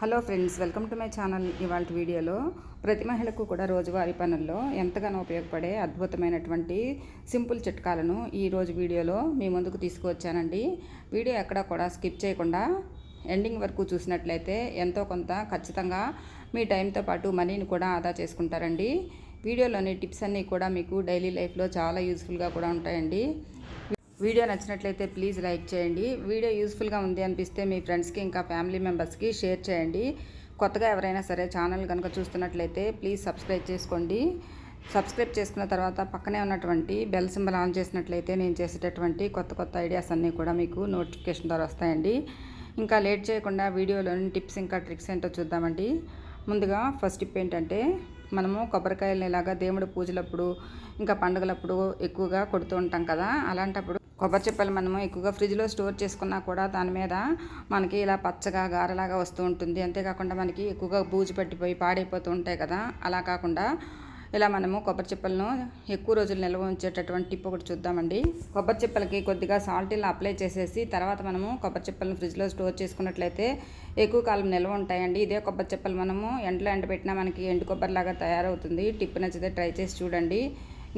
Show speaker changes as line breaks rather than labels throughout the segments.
Hello friends welcome to my channel ఇవాళ వీడియోలో. ప్రతి మహిళకు కూడా రోజువారీ పనుల్లో ఎంతగానో ఉపయోగపడే అద్భుతమైనటువంటి సింపుల్ చిట్కాలను ఈరోజు వీడియోలో మీ ముందుకు తీసుకువచ్చానండి. వీడియో ఎక్కడా కూడా స్కిప్ చేయకుండా ఎండింగ్ వరకు చూసినట్లయితే ఎంతో కొంత ఖచ్చితంగా మీ టైంతో పాటు మనీని కూడా ఆదా చేసుకుంటారండి. వీడియోలోని టిప్స్ అన్నీ కూడా మీకు డైలీ లైఫ్లో చాలా యూస్ఫుల్గా కూడా ఉంటాయండి. వీడియో నచ్చినట్లయితే ప్లీజ్ లైక్ చేయండి. వీడియో యూస్ఫుల్గా ఉంది అనిపిస్తే మీ ఫ్రెండ్స్కి ఇంకా ఫ్యామిలీ మెంబర్స్కి షేర్ చేయండి. కొత్తగా ఎవరైనా సరే ఛానల్ కనుక చూస్తున్నట్లయితే ప్లీజ్ సబ్స్క్రైబ్ చేసుకోండి. సబ్స్క్రైబ్ చేసుకున్న తర్వాత పక్కనే ఉన్నటువంటి బెల్ సింబల్ ఆన్ చేసినట్లయితే నేను చేసేటటువంటి కొత్త కొత్త ఐడియాస్ అన్నీ కూడా మీకు నోటిఫికేషన్ ద్వారా వస్తాయండి. ఇంకా లేట్ చేయకుండా వీడియోలోని టిప్స్ ఇంకా ట్రిక్స్ ఏంటో చూద్దామండి. ముందుగా ఫస్ట్ టిప్ ఏంటంటే మనము కొబ్బరికాయలని ఇలాగా దేవుడి పూజలప్పుడు ఇంకా పండుగలప్పుడు ఎక్కువగా కొడుతూ ఉంటాం కదా. అలాంటప్పుడు కొబ్బరి చిప్పలు మనము ఎక్కువగా ఫ్రిడ్జ్లో స్టోర్ చేసుకున్నా కూడా దాని మీద మనకి ఇలా పచ్చగా గారలాగా వస్తూ ఉంటుంది. అంతేకాకుండా మనకి ఎక్కువగా బూజు పట్టిపోయి పాడైపోతూ ఉంటాయి కదా! అలా కాకుండా ఇలా మనము కొబ్బరి చిప్పలను ఎక్కువ రోజులు నిల్వ ఉంచేటటువంటి టిప్ ఒకటి చూద్దామండి. కొబ్బరి చిప్పలకి కొద్దిగా సాల్ట్ ఇలా అప్లై చేసేసి తర్వాత మనము కొబ్బరి చిప్పలను ఫ్రిడ్జ్లో స్టోర్ చేసుకున్నట్లయితే ఎక్కువ కాలం నిల్వ ఉంటాయండి. ఇదే కొబ్బరి చిప్పలు మనము ఎండలో ఎండబెట్టినా మనకి ఎండు కొబ్బరిలాగా తయారవుతుంది. టిప్ నచ్చితే ట్రై చేసి చూడండి.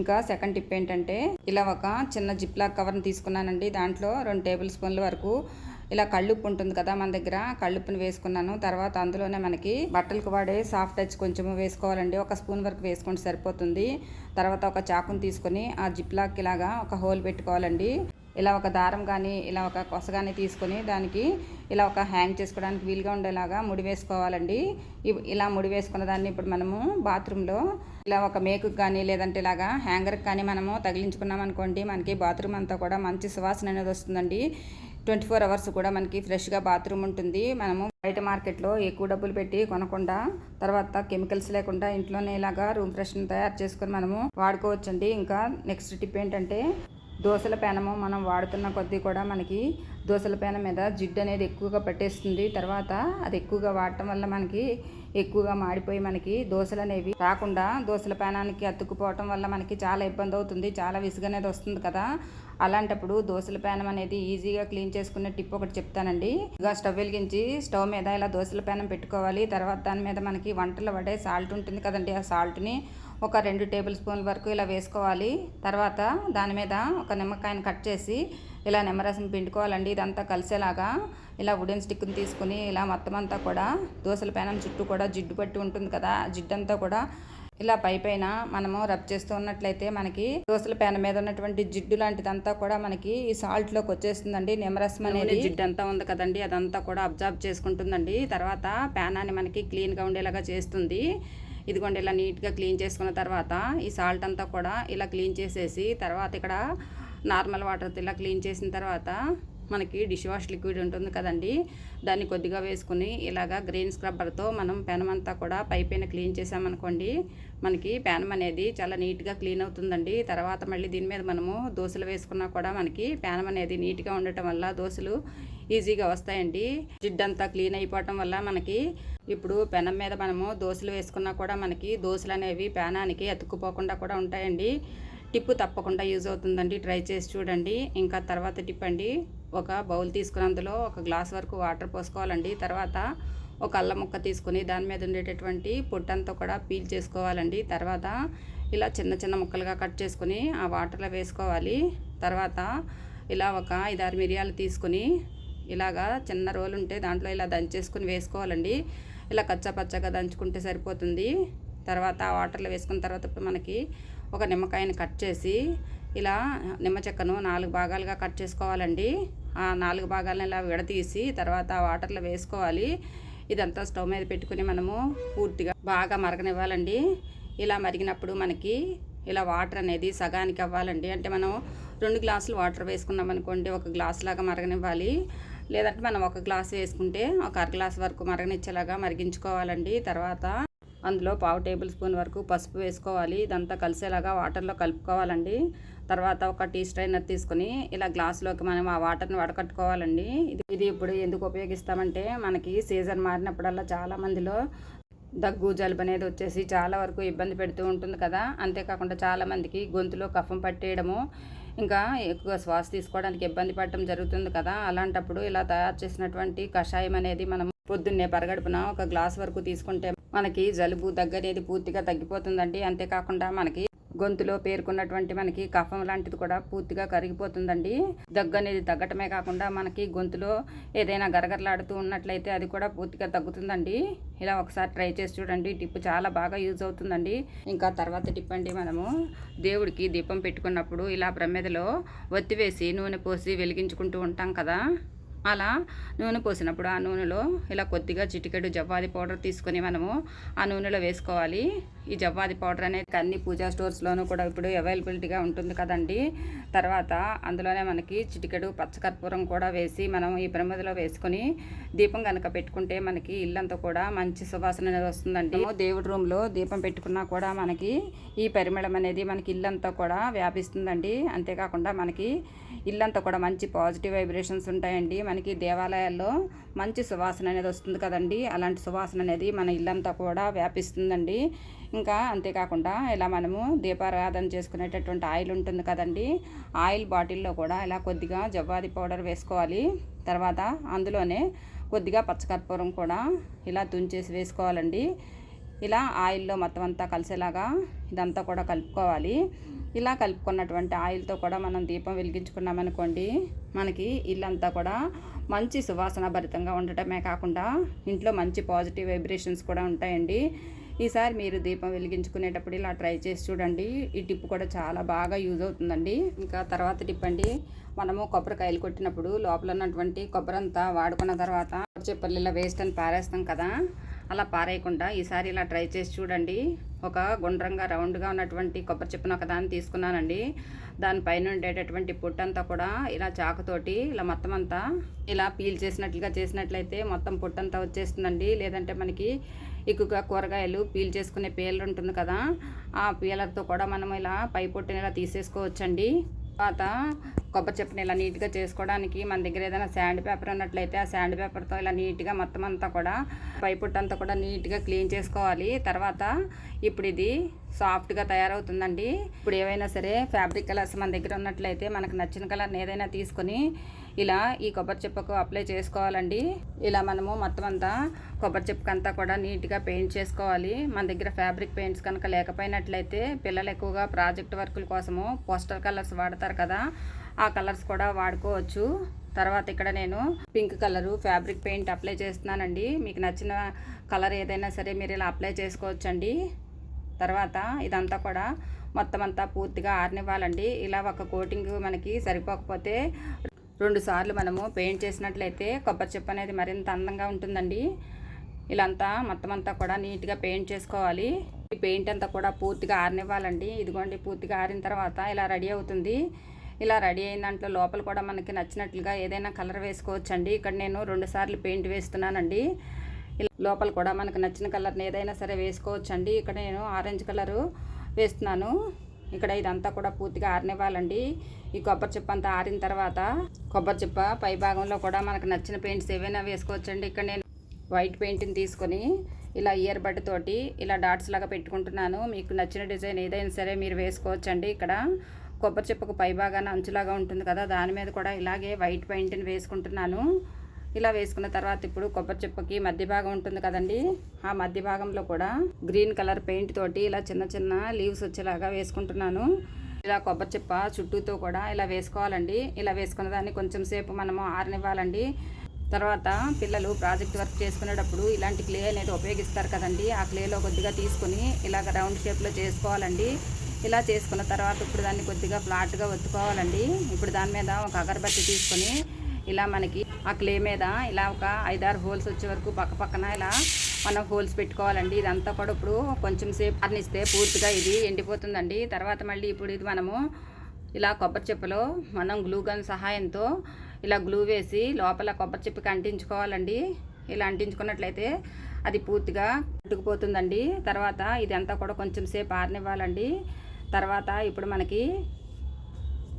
ఇంకా సెకండ్ టిప్ ఏంటంటే ఇలా ఒక చిన్న జిప్లా కవర్ని తీసుకున్నానండి. దాంట్లో రెండు టేబుల్ స్పూన్ల వరకు ఇలా కళ్ళుప్పు ఉంటుంది కదా మన దగ్గర కళ్ళుప్పుని వేసుకున్నాను. తర్వాత అందులోనే మనకి బట్టలకు వాడే సాఫ్ట్ టచ్ కొంచెం వేసుకోవాలండి. ఒక స్పూన్ వరకు వేసుకుంటే సరిపోతుంది. తర్వాత ఒక చాకుని తీసుకొని ఆ జిప్లాక్ ఇలాగా ఒక హోల్ పెట్టుకోవాలండి. ఇలా ఒక దారం కానీ ఇలా ఒక కొస కానీ తీసుకొని దానికి ఇలా ఒక హ్యాంగ్ చేసుకోవడానికి వీలుగా ఉండేలాగా ముడి వేసుకోవాలండి. ఇలా ముడి వేసుకున్న దాన్ని ఇప్పుడు మనము బాత్రూంలో ఇలా ఒక మేకుకి కానీ లేదంటే ఇలాగా హ్యాంగర్కి కానీ మనము తగిలించుకున్నాం అనుకోండి మనకి బాత్రూమ్ అంతా కూడా మంచి సువాసన అనేది వస్తుందండి. ట్వంటీ ఫోర్ అవర్స్ కూడా మనకి ఫ్రెష్గా బాత్రూమ్ ఉంటుంది. మనము బయట మార్కెట్లో ఎక్కువ డబ్బులు పెట్టి కొనకుండా తర్వాత కెమికల్స్ లేకుండా ఇంట్లోనే ఇలాగా రూమ్ ఫ్రెష్ని తయారు చేసుకొని మనము వాడుకోవచ్చండి. ఇంకా నెక్స్ట్ టిప్ ఏంటంటే దోశల పేనము మనం వాడుతున్న కొద్దీ కూడా మనకి దోశల పేనం మీద జిడ్డు అనేది ఎక్కువగా పట్టేస్తుంది. తర్వాత అది ఎక్కువగా వాడటం వల్ల మనకి ఎక్కువగా మాడిపోయి మనకి దోశలు అనేవి రాకుండా దోశల పేనానికి అతుక్కుపోవటం వల్ల మనకి చాలా ఇబ్బంది అవుతుంది. చాలా విసుగు అనేది వస్తుంది కదా. అలాంటప్పుడు దోశల పేనం అనేది ఈజీగా క్లీన్ చేసుకునే టిప్ ఒకటి చెప్తానండి. ఇక స్టవ్ వెలిగించి స్టవ్ మీద ఇలా దోశల పేనం పెట్టుకోవాలి. తర్వాత దాని మీద మనకి వంటలు పడే సాల్ట్ ఉంటుంది కదండి ఆ సాల్ట్ని ఒక రెండు టేబుల్ స్పూన్ల వరకు ఇలా వేసుకోవాలి. తర్వాత దాని మీద ఒక నిమ్మకాయని కట్ చేసి ఇలా నిమ్మరసం పిండుకోవాలండి. ఇదంతా కలిసేలాగా ఇలా వుడెన్ స్టిక్ని తీసుకుని ఇలా మొత్తం అంతా కూడా దోశల పేనం చుట్టూ కూడా జిడ్డు పట్టి ఉంటుంది కదా జిడ్డు అంతా కూడా ఇలా పై పైన మనము రబ్ చేస్తూ ఉన్నట్లయితే మనకి దోశల పేన మీద ఉన్నటువంటి జిడ్డు లాంటిదంతా కూడా మనకి ఈ సాల్ట్లోకి వచ్చేస్తుందండి. నిమ్మరసం అనేది జిడ్డు అంతా ఉంది కదండి. అదంతా కూడా అబ్జర్వ్ చేసుకుంటుందండి. తర్వాత పేనాన్ని మనకి క్లీన్గా ఉండేలాగా చేస్తుంది. ఇదిగోండి ఇలా నీట్గా క్లీన్ చేసుకున్న తర్వాత ఈ సాల్ట్ అంతా కూడా ఇలా క్లీన్ చేసేసి తర్వాత ఇక్కడ నార్మల్ వాటర్తో ఇలా క్లీన్ చేసిన తర్వాత మనకి డిష్ వాష్ లిక్విడ్ ఉంటుంది కదండి. దాన్ని కొద్దిగా వేసుకుని ఇలాగా గ్రీన్ స్క్రబ్బర్తో మనం పెనం అంతా కూడా పై పైన క్లీన్ చేసామనుకోండి మనకి పెనం అనేది చాలా నీట్గా క్లీన్ అవుతుందండి. తర్వాత మళ్ళీ దీని మీద మనము దోశలు వేసుకున్నా కూడా మనకి పెనం అనేది నీట్గా ఉండటం వల్ల దోశలు ఈజీగా వస్తాయండి. జిడ్డంతా క్లీన్ అయిపోవటం వల్ల మనకి ఇప్పుడు పెనం మీద మనము దోశలు వేసుకున్నా కూడా మనకి దోశలు అనేవి పెనానికి అతుక్కుపోకుండా కూడా ఉంటాయండి. టిప్పు తప్పకుండా యూజ్ అవుతుందండి. ట్రై చేసి చూడండి. ఇంకా తర్వాత టిప్ అండి. ఒక బౌల్ తీసుకున్నందులో ఒక గ్లాస్ వరకు వాటర్ పోసుకోవాలండి. తర్వాత ఒక అల్లం ముక్క తీసుకొని దాని మీద ఉండేటటువంటి పొట్టంతా కూడా పీల్ చేసుకోవాలండి. తర్వాత ఇలా చిన్న చిన్న ముక్కలుగా కట్ చేసుకొని ఆ వాటర్లో వేసుకోవాలి. తర్వాత ఇలా ఒక ఐదారు మిరియాలు తీసుకొని ఇలాగా చిన్న రోలు ఉంటే దాంట్లో ఇలా దంచేసుకుని వేసుకోవాలండి. ఇలా కచ్చా పచ్చగా దంచుకుంటే సరిపోతుంది. తర్వాత ఆ వాటర్లో వేసుకున్న తర్వాత మనకి ఒక నిమ్మకాయని కట్ చేసి ఇలా నిమ్మ చెక్కను నాలుగు భాగాలుగా కట్ చేసుకోవాలండి. ఆ నాలుగు భాగాలను ఇలా విడతీసి తర్వాత ఆ వాటర్లో వేసుకోవాలి. ఇదంతా స్టవ్ మీద పెట్టుకుని మనము పూర్తిగా బాగా మరగనివ్వాలండి. ఇలా మరిగినప్పుడు మనకి ఇలా వాటర్ అనేది సగానికి అవ్వాలండి. అంటే మనం రెండు గ్లాసులు వాటర్ వేసుకున్నాం అనుకోండి ఒక గ్లాస్ లాగా మరగనివ్వాలి. లేదంటే మనం ఒక గ్లాస్ వేసుకుంటే ఒక అర గ్లాస్ వరకు మరగనిచ్చేలాగా మరిగించుకోవాలండి. తర్వాత అందులో పావు టేబుల్ స్పూన్ వరకు పసుపు వేసుకోవాలి. ఇదంతా కలిసేలాగా వాటర్లో కలుపుకోవాలండి. తర్వాత ఒక టీ స్ట్రైనర్ తీసుకుని ఇలా గ్లాస్లోకి మనం ఆ వాటర్ని వడకట్టుకోవాలండి. ఇది ఇది ఇప్పుడు ఎందుకు ఉపయోగిస్తామంటే మనకి సీజన్ మారినప్పుడల్లా చాలా మందిలో దగ్గు జలుబు అనేది వచ్చేసి చాలా వరకు ఇబ్బంది పెడుతూ ఉంటుంది కదా. అంతేకాకుండా చాలామందికి గొంతులో కఫం పట్టేయడము ఇంకా ఎక్కువ శ్వాస తీసుకోవడానికి ఇబ్బంది పడటం జరుగుతుంది కదా. అలాంటప్పుడు ఇలా తయారు చేసినటువంటి కషాయం అనేది మనం పొద్దున్నే పరగడుపున ఒక గ్లాస్ వరకు తీసుకుంటే మనకి జలుబు దగ్గరేది పూర్తిగా తగ్గిపోతుందండి. అంతేకాకుండా మనకి గొంతులో పేర్కొన్నటువంటి మనకి కఫం లాంటిది కూడా పూర్తిగా కరిగిపోతుందండి. దగ్గు అనేది తగ్గటమే కాకుండా మనకి గొంతులో ఏదైనా గరగరలాడుతూ ఉన్నట్లయితే అది కూడా పూర్తిగా తగ్గుతుందండి. ఇలా ఒకసారి ట్రై చేసి చూడండి. టిప్ చాలా బాగా యూజ్ అవుతుందండి. ఇంకా తర్వాత టిప్ అండి మనము దేవుడికి దీపం పెట్టుకున్నప్పుడు ఇలా ప్రమిదలో ఒత్తి వేసి నూనె పోసి వెలిగించుకుంటూ ఉంటాం కదా. అలా నూనె పోసినప్పుడు ఆ నూనెలో ఇలా కొద్దిగా చిటికెడు జవ్వాది పౌడర్ తీసుకొని మనము ఆ నూనెలో వేసుకోవాలి. ఈ జవ్వాది పౌడర్ అనేది అన్ని పూజా స్టోర్స్లోనూ కూడా ఇప్పుడు అవైలబిలిటీగా ఉంటుంది కదండి. తర్వాత అందులోనే మనకి చిటికెడు పచ్చకర్పూరం కూడా వేసి మనం ఈ ప్రమిదలో వేసుకొని దీపం కనుక పెట్టుకుంటే మనకి ఇల్లంతా కూడా మంచి సువాసన అనేది వస్తుందండి. దేవుడి రూమ్లో దీపం పెట్టుకున్నా కూడా మనకి ఈ పరిమళం అనేది మనకి ఇల్లంతా కూడా వ్యాపిస్తుందండి. అంతేకాకుండా మనకి ఇల్లంతా కూడా మంచి పాజిటివ్ వైబ్రేషన్స్ ఉంటాయండి. మనకి దేవాలయాల్లో మంచి సువాసన అనేది వస్తుంది కదండి. అలాంటి సువాసన అనేది మన ఇల్లంతా కూడా వ్యాపిస్తుందండి. ఇంకా అంతేకాకుండా ఇలా మనము దీపారాధన చేసుకునేటటువంటి ఆయిల్ ఉంటుంది కదండి ఆయిల్ బాటిల్లో కూడా ఇలా కొద్దిగా జవ్వాది పౌడర్ వేసుకోవాలి. తర్వాత అందులోనే కొద్దిగా పచ్చకర్పూరం కూడా ఇలా తుంచేసి వేసుకోవాలండి. ఇలా ఆయిల్లో మొత్తం అంతా కలిసేలాగా ఇదంతా కూడా కలుపుకోవాలి. ఇలా కలుపుకున్నటువంటి ఆయిల్తో కూడా మనం దీపం వెలిగించుకున్నామనుకోండి మనకి ఇల్లంతా కూడా మంచి సువాసన భరితంగా ఉండటమే కాకుండా ఇంట్లో మంచి పాజిటివ్ వైబ్రేషన్స్ కూడా ఉంటాయండి. ఈసారి మీరు దీపం వెలిగించుకునేటప్పుడు ఇలా ట్రై చేసి చూడండి. ఈ టిప్ కూడా చాలా బాగా యూజ్ అవుతుందండి. ఇంకా తర్వాత టిప్ అండి మనము కొబ్బరికాయలు కొట్టినప్పుడు లోపల ఉన్నటువంటి కొబ్బరి అంతా వాడుకున్న తర్వాత చెప్పలు ఇలా వేస్ట్ అని పారేస్తాం కదా అలా పారేయకుండా ఈసారి ఇలా ట్రై చేసి చూడండి. ఒక గుండ్రంగా రౌండ్గా ఉన్నటువంటి కొబ్బరి చెప్పును ఒక దాన్ని తీసుకున్నానండి. దానిపైన ఉండేటటువంటి పుట్టంతా కూడా ఇలా చాకుతోటి ఇలా మొత్తం అంతా ఇలా పీల్ చేసినట్లుగా చేసినట్లయితే మొత్తం పుట్టంతా వచ్చేస్తుందండి. లేదంటే మనకి ఎక్కువగా కూరగాయలు పీల్ చేసుకునే పీలర్ ఉంటుంది కదా ఆ పీలర్తో కూడా మనం ఇలా పై పొట్టుని ఇలా తీసేసుకోవచ్చండి. తర్వాత కొబ్బరి చెప్పుని ఇలా నీట్గా చేసుకోవడానికి మన దగ్గర ఏదైనా శాండ్ పేపర్ ఉన్నట్లయితే ఆ శాండ్ పేపర్తో ఇలా నీట్గా మొత్తం అంతా కూడా పై పొట్టంతా కూడా నీట్గా క్లీన్ చేసుకోవాలి. తర్వాత ఇప్పుడు ఇది సాఫ్ట్గా తయారవుతుందండి. ఇప్పుడు ఏవైనా సరే ఫ్యాబ్రిక్ కలర్స్ మన దగ్గర ఉన్నట్లయితే మనకు నచ్చిన కలర్ని ఏదైనా తీసుకొని ఇలా ఈ కొబ్బరి చెప్పుకు అప్లై చేసుకోవాలండి. ఇలా మనము మొత్తం అంతా కొబ్బరి చెప్పుకు అంతా కూడా నీట్గా పెయింట్ చేసుకోవాలి. మన దగ్గర ఫ్యాబ్రిక్ పెయింట్స్ కనుక లేకపోయినట్లయితే పిల్లలు ఎక్కువగా ప్రాజెక్ట్ వర్కుల కోసము పోస్టర్ కలర్స్ వాడతారు కదా ఆ కలర్స్ కూడా వాడుకోవచ్చు. తర్వాత ఇక్కడ నేను pink colour fabric paint apply చేస్తున్నానండి. మీకు నచ్చిన కలర్ ఏదైనా సరే మీరు ఇలా అప్లై చేసుకోవచ్చండి. తర్వాత ఇదంతా కూడా మొత్తం అంతా పూర్తిగా ఆరనివ్వాలండి. ఇలా ఒక కోటింగ్ మనకి సరిపోకపోతే రెండు సార్లు మనము పెయింట్ చేసినట్లయితే కొబ్బరి చెప్పు అనేది మరింత అందంగా ఉంటుందండి. ఇలాంతా మొత్తం అంతా కూడా నీట్గా పెయింట్ చేసుకోవాలి. ఈ పెయింట్ అంతా కూడా పూర్తిగా ఆరనివ్వాలండి. ఇదిగోండి పూర్తిగా ఆరిన తర్వాత ఇలా రెడీ అవుతుంది. ఇలా రెడీ అయిన దాంట్లో లోపల కూడా మనకి నచ్చినట్లుగా ఏదైనా కలర్ వేసుకోవచ్చండి. ఇక్కడ నేను రెండు సార్లు పెయింట్ వేస్తున్నానండి. లోపల కూడా మనకు నచ్చిన కలర్ని ఏదైనా సరే వేసుకోవచ్చండి. ఇక్కడ నేను ఆరెంజ్ కలరు వేస్తున్నాను. ఇక్కడ ఇదంతా కూడా పూర్తిగా ఆరనివ్వాలండి. ఈ కొబ్బరి చిప్ప అంతా ఆరిన తర్వాత కొబ్బరి చిప్ప పై భాగంలో కూడా మనకు నచ్చిన పెయింట్స్ ఏవైనా వేసుకోవచ్చండి. ఇక్కడ నేను వైట్ పెయింట్ని తీసుకొని ఇలా ఇయర్ బడ్ తోటి ఇలా డాట్స్ లాగా పెట్టుకుంటున్నాను. మీకు నచ్చిన డిజైన్ ఏదైనా సరే మీరు వేసుకోవచ్చండి ఇక్కడ. కొబ్బరి చిప్పకు పైభాగాన అంచులాగా ఉంటుంది కదా దాని మీద కూడా ఇలాగే వైట్ పెయింట్ని వేసుకుంటున్నాను. ఇలా వేసుకున్న తర్వాత ఇప్పుడు కొబ్బరి చిప్పకి మధ్య భాగం ఉంటుంది కదండి ఆ మధ్య భాగంలో కూడా గ్రీన్ కలర్ పెయింట్ తోటి ఇలా చిన్న చిన్న లీవ్స్ వచ్చేలాగా వేసుకుంటున్నాను. ఇలా కొబ్బరి చిప్ప చుట్టూతో కూడా ఇలా వేసుకోవాలండి. ఇలా వేసుకున్న దాన్ని కొంచెం సేపు మనము ఆరనివ్వాలండి. తర్వాత పిల్లలు ప్రాజెక్ట్ వర్క్ చేసుకునేటప్పుడు ఇలాంటి క్లే అనేది ఉపయోగిస్తారు కదండి. ఆ క్లేలో కొద్దిగా తీసుకొని ఇలాగ రౌండ్ షేప్లో చేసుకోవాలండి. ఇలా చేసుకున్న తర్వాత ఇప్పుడు దాన్ని కొద్దిగా ఫ్లాట్గా ఒత్తుకోవాలండి. ఇప్పుడు దాని మీద ఒక అగరబత్తి తీసుకొని ఇలా మనకి ఆ క్లే మీద ఇలా ఒక ఐదారు హోల్స్ వచ్చే వరకు పక్క పక్కన ఇలా మనం హోల్స్ పెట్టుకోవాలండి. ఇదంతా కూడా ఇప్పుడు కొంచెం సేపు అర్నిస్తే పూర్తిగా ఇది ఎండిపోతుందండి. తర్వాత మళ్ళీ ఇప్పుడు ఇది మనము ఇలా కొబ్బరి చెప్పులో మనం గ్లూ గన్ సహాయంతో ఇలా గ్లూ వేసి లోపల కొబ్బరి చెప్పుకి అంటించుకోవాలండి ఇలా అంటించుకున్నట్లయితే అది పూర్తిగా అంటుకుపోతుందండి తర్వాత ఇదంతా కూడా కొంచెం సేపు ఆరనివ్వాలండి. తర్వాత ఇప్పుడు మనకి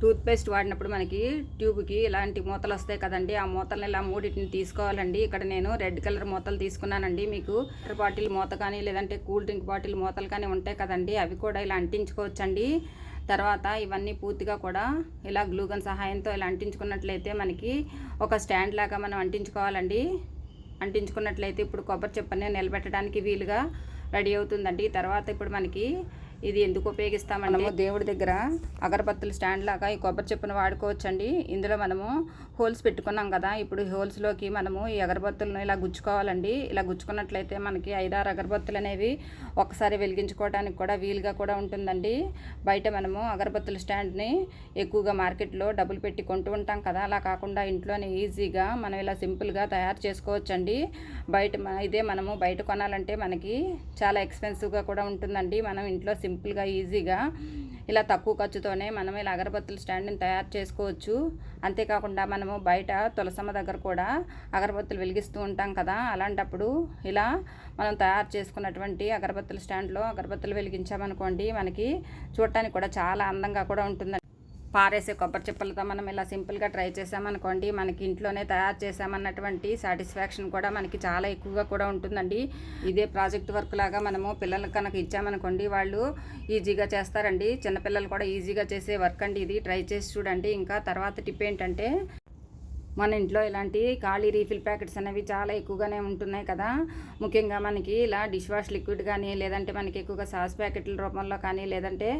టూత్పేస్ట్ వాడినప్పుడు మనకి ట్యూబ్కి ఇలాంటి మూతలు వస్తాయి కదండి ఆ మూతలను ఇలా మూడింటిని తీసుకోవాలండి. ఇక్కడ నేను రెడ్ కలర్ మూతలు తీసుకున్నానండి. మీకు వాటర్ బాటిల్ మూత కానీ లేదంటే కూల్ డ్రింక్ బాటిల్ మూతలు కానీ ఉంటాయి కదండి అవి కూడా ఇలా అంటించుకోవచ్చండి. తర్వాత ఇవన్నీ పూర్తిగా కూడా ఇలా గ్లూగన్ సహాయంతో ఇలా అంటించుకున్నట్లయితే మనకి ఒక స్టాండ్ లాగా మనం అంటించుకోవాలండి. అంటించుకున్నట్లయితే ఇప్పుడు కొబ్బరి చెప్పని నిలబెట్టడానికి వీలుగా రెడీ అవుతుందండి. తర్వాత ఇప్పుడు మనకి ఇది ఎందుకు ఉపయోగిస్తామంటే మనము దేవుడి దగ్గర అగరబత్తుల స్టాండ్ లాగా ఈ కొబ్బరి చెప్పును వాడుకోవచ్చండి. ఇందులో మనము హోల్స్ పెట్టుకున్నాం కదా. ఇప్పుడు హోల్స్లోకి మనము ఈ అగరబత్తులను ఇలా గుచ్చుకోవాలండి. ఇలా గుచ్చుకున్నట్లయితే మనకి ఐదారు అగరబత్తులు అనేవి ఒకసారి వెలిగించుకోవడానికి కూడా వీలుగా కూడా ఉంటుందండి. బయట మనము అగరబత్తుల స్టాండ్ని ఎక్కువగా మార్కెట్లో డబ్బులు పెట్టి కొంటూ ఉంటాం కదా. అలా కాకుండా ఇంట్లోనే ఈజీగా మనం ఇలా సింపుల్గా తయారు చేసుకోవచ్చండి. బయట ఇదే మనము బయట కొనాలంటే మనకి చాలా ఎక్స్పెన్సివ్గా కూడా ఉంటుందండి. మనం ఇంట్లో సింపుల్గా ఈజీగా ఇలా తక్కువ ఖర్చుతోనే మనం ఇలా అగరబత్తుల స్టాండ్ని తయారు చేసుకోవచ్చు. అంతేకాకుండా మనము బయట తులసమ్మ దగ్గర కూడా అగరబత్తులు వెలిగిస్తూ ఉంటాం కదా అలాంటప్పుడు ఇలా మనం తయారు చేసుకున్నటువంటి అగరబత్తుల స్టాండ్లో అగరబత్తులు వెలిగించామనుకోండి మనకి చూడటానికి కూడా చాలా అందంగా కూడా ఉంటుంది పారేసే కొబ్బరి చిప్పలతో మనం ఇలా సింపుల్గా ట్రై చేసామనుకోండి మనకి ఇంట్లోనే తయారు చేసామన్నటువంటి సాటిస్ఫాక్షన్ కూడా మనకి చాలా ఎక్కువగా కూడా ఉంటుందండి. ఇదే ప్రాజెక్ట్ వర్క్ లాగా మనము పిల్లలకు కనుక ఇచ్చామనుకోండి వాళ్ళు ఈజీగా చేస్తారండి. చిన్నపిల్లలు కూడా ఈజీగా చేసే వర్క్ అండి ఇది. ట్రై చేసి చూడండి. ఇంకా తర్వాత టిప్ ఏంటంటే మన ఇంట్లో ఇలాంటి ఖాళీ రీఫిల్ ప్యాకెట్స్ అనేవి చాలా ఎక్కువగానే ఉంటున్నాయి కదా. ముఖ్యంగా మనకి ఇలా డిష్ వాష్ లిక్విడ్ కానీ లేదంటే మనకి ఎక్కువగా సాస్ ప్యాకెట్ల రూపంలో కానీ లేదంటే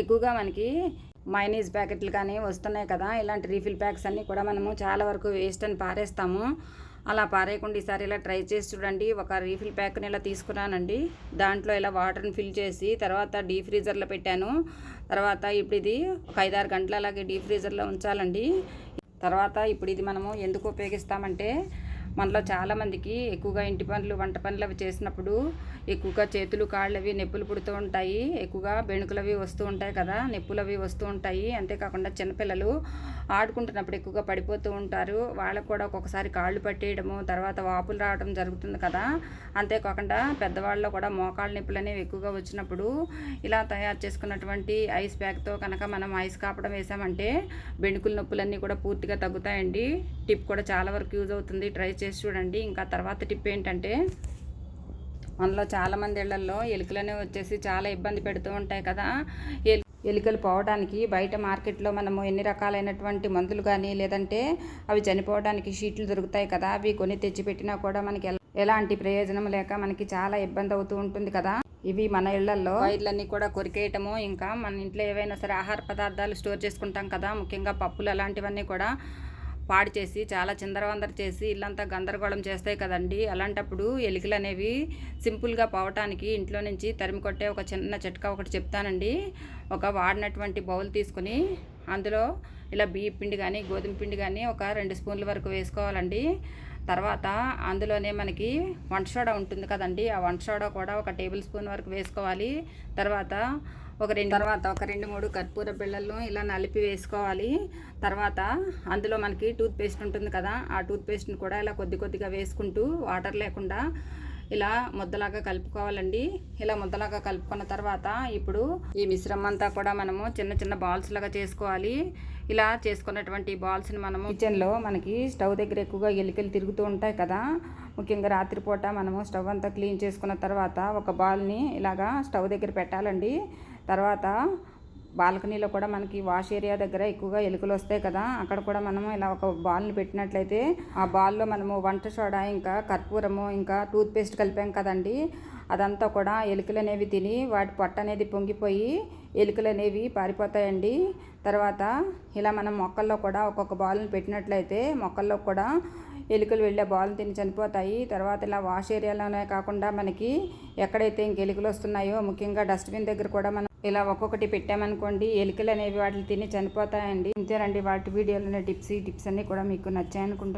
ఎక్కువగా మనకి మైనీస్ ప్యాకెట్లు కానీ వస్తున్నాయి కదా ఇలాంటి రీఫిల్ ప్యాక్స్ అన్నీ కూడా మనము చాలా వరకు వేస్ట్ అని పారేస్తాము. అలా పారేయకుండా ఈసారి ఇలా ట్రై చేసి చూడండి. ఒక రీఫిల్ ప్యాక్ని ఇలా తీసుకున్నానండి. దాంట్లో ఇలా వాటర్ని ఫిల్ చేసి తర్వాత డీ ఫ్రీజర్లో పెట్టాను. తర్వాత ఇప్పుడు ఇది ఒక ఐదారు గంటల అలాగే డీ ఫ్రీజర్లో ఉంచాలండి. తర్వాత ఇప్పుడు ఇది మనము ఎందుకు ఉపయోగిస్తామంటే మనలో చాలామందికి ఎక్కువగా ఇంటి పనులు వంట పనులు అవి చేసినప్పుడు ఎక్కువగా చేతులు కాళ్ళు అవి నొప్పులు పుడుతూ ఉంటాయి. ఎక్కువగా బెణుకులు అవి వస్తూ ఉంటాయి కదా నొప్పులు అవి వస్తూ ఉంటాయి. అంతేకాకుండా చిన్నపిల్లలు ఆడుకుంటున్నప్పుడు ఎక్కువగా పడిపోతూ ఉంటారు. వాళ్ళకు కూడా ఒక్కొక్కసారి కాళ్ళు పట్టేయడము తర్వాత వాపులు రావడం జరుగుతుంది కదా. అంతేకాకుండా పెద్దవాళ్ళలో కూడా మోకాళ్ళ నొప్పులు అనేవి ఎక్కువగా వచ్చినప్పుడు ఇలా తయారు చేసుకున్నటువంటి ఐస్ ప్యాక్తో కనుక మనం ఐస్ కాపడం వేసామంటే బెణుకుల నొప్పులన్నీ కూడా పూర్తిగా తగ్గుతాయండి. టిప్ కూడా చాలా వరకు యూజ్ అవుతుంది. ట్రై చేసి చూడండి. ఇంకా తర్వాత టిప్ ఏంటంటే మనలో చాలామంది ఇళ్ళలో ఎలుకలనే వచ్చేసి చాలా ఇబ్బంది పెడుతూ ఉంటాయి కదా. ఎలుకలు పోవడానికి బయట మార్కెట్లో మనము ఎన్ని రకాలైనటువంటి మందులు కానీ లేదంటే అవి చనిపోవడానికి షీట్లు దొరుకుతాయి కదా. అవి కొని తెచ్చిపెట్టినా కూడా మనకి ఎలాంటి ప్రయోజనం లేక మనకి చాలా ఇబ్బంది అవుతూ ఉంటుంది కదా. ఇవి మన ఇళ్ళలో వైర్లన్నీ కూడా కొరికేయటము ఇంకా మన ఇంట్లో ఏవైనా సరే ఆహార పదార్థాలు స్టోర్ చేసుకుంటాం కదా. ముఖ్యంగా పప్పులు అలాంటివన్నీ కూడా పాడు చేసి చాలా చిందరవందర చేసి ఇల్లంతా గందరగోళం చేస్తాయి కదండి. అలాంటప్పుడు ఎలికలు అనేవి సింపుల్గా పోవటానికి ఇంట్లో నుంచి తరిమి కొట్టే ఒక చిన్న చిట్కా ఒకటి చెప్తానండి. ఒక వాడినటువంటి బౌల్ తీసుకుని అందులో ఇలా బియ్య పిండి కానీ గోధుమ పిండి కానీ ఒక రెండు స్పూన్ల వరకు వేసుకోవాలండి. తర్వాత అందులోనే మనకి వంట సోడా ఉంటుంది కదండి. ఆ వంట సోడా కూడా ఒక టేబుల్ స్పూన్ వరకు వేసుకోవాలి. తర్వాత ఒక రెండు తర్వాత ఒక రెండు మూడు కర్పూర బిళ్ళలను ఇలా నలిపి వేసుకోవాలి. తర్వాత అందులో మనకి టూత్ పేస్ట్ ఉంటుంది కదా ఆ టూత్ పేస్ట్ని కూడా ఇలా కొద్ది కొద్దిగా వేసుకుంటూ వాటర్ లేకుండా ఇలా ముద్దలాగా కలుపుకోవాలండి. ఇలా ముద్దలాగా కలుపుకున్న తర్వాత ఇప్పుడు ఈ మిశ్రమం అంతా కూడా మనము చిన్న చిన్న బాల్స్ లాగా చేసుకోవాలి. ఇలా చేసుకున్నటువంటి బాల్స్ని మనము కిచెన్లో మనకి స్టవ్ దగ్గర ఎక్కువగా ఎలికలు తిరుగుతూ ఉంటాయి కదా ముఖ్యంగా రాత్రిపూట మనము స్టవ్ అంతా క్లీన్ చేసుకున్న తర్వాత ఒక బాల్ని ఇలాగా స్టవ్ దగ్గర పెట్టాలండి. తర్వాత బాల్కనీలో కూడా మనకి వాష్ ఏరియా దగ్గర ఎక్కువగా ఎలుకలు వస్తాయి కదా అక్కడ కూడా మనము ఇలా ఒక బాల్ని పెట్టినట్లయితే ఆ బాల్లో మనము వంట సోడా ఇంకా కర్పూరము ఇంకా టూత్పేస్ట్ కలిపాం కదండి. అదంతా కూడా ఎలుకలు అనేవి తిని వాటి పొట్ట అనేది పొంగిపోయి ఎలుకలు అనేవి పారిపోతాయండి. తర్వాత ఇలా మనం మొక్కల్లో కూడా ఒక్కొక్క బాల్ని పెట్టినట్లయితే మొక్కల్లో కూడా ఎలుకలు వెళ్ళే బాల్ తిని చనిపోతాయి. తర్వాత ఇలా వాష్ ఏరియాలోనే కాకుండా మనకి ఎక్కడైతే ఇంక ఎలుకలు వస్తున్నాయో ముఖ్యంగా డస్ట్బిన్ దగ్గర కూడా మనం ఇలా ఒక్కొక్కటి పెట్టామనుకోండి ఎలుకలు అనేవి వాటిని తిని చనిపోతాయండి. ఇంతేనండి వాటి వీడియోలోనే టిప్స్ ఈ టిప్స్ అన్నీ కూడా మీకు నచ్చాయనుకుంటున్నాను.